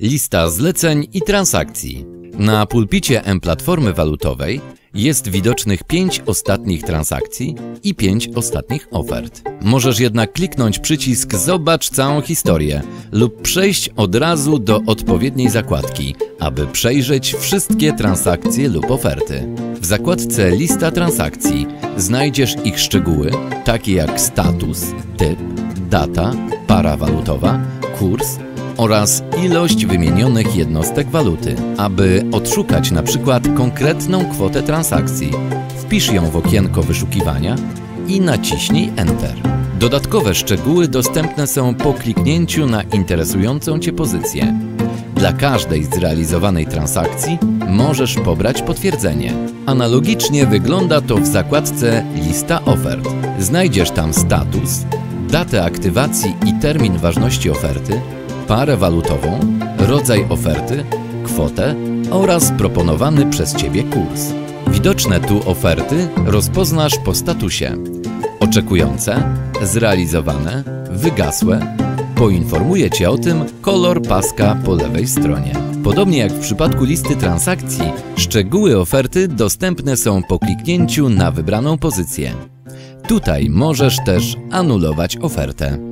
Lista zleceń i transakcji. Na pulpicie M-Platformy Walutowej jest widocznych 5 ostatnich transakcji i 5 ostatnich ofert. Możesz jednak kliknąć przycisk Zobacz całą historię lub przejść od razu do odpowiedniej zakładki, aby przejrzeć wszystkie transakcje lub oferty. W zakładce Lista transakcji znajdziesz ich szczegóły, takie jak status, typ, data, para walutowa, kurs oraz ilość wymienionych jednostek waluty. Aby odszukać na przykład konkretną kwotę transakcji, wpisz ją w okienko wyszukiwania i naciśnij Enter. Dodatkowe szczegóły dostępne są po kliknięciu na interesującą Cię pozycję. Dla każdej zrealizowanej transakcji możesz pobrać potwierdzenie. Analogicznie wygląda to w zakładce Lista ofert. Znajdziesz tam status, datę aktywacji i termin ważności oferty, parę walutową, rodzaj oferty, kwotę oraz proponowany przez Ciebie kurs. Widoczne tu oferty rozpoznasz po statusie oczekujące, zrealizowane, wygasłe. Poinformuje Cię o tym kolor paska po lewej stronie. Podobnie jak w przypadku listy transakcji, szczegóły oferty dostępne są po kliknięciu na wybraną pozycję. Tutaj możesz też anulować ofertę.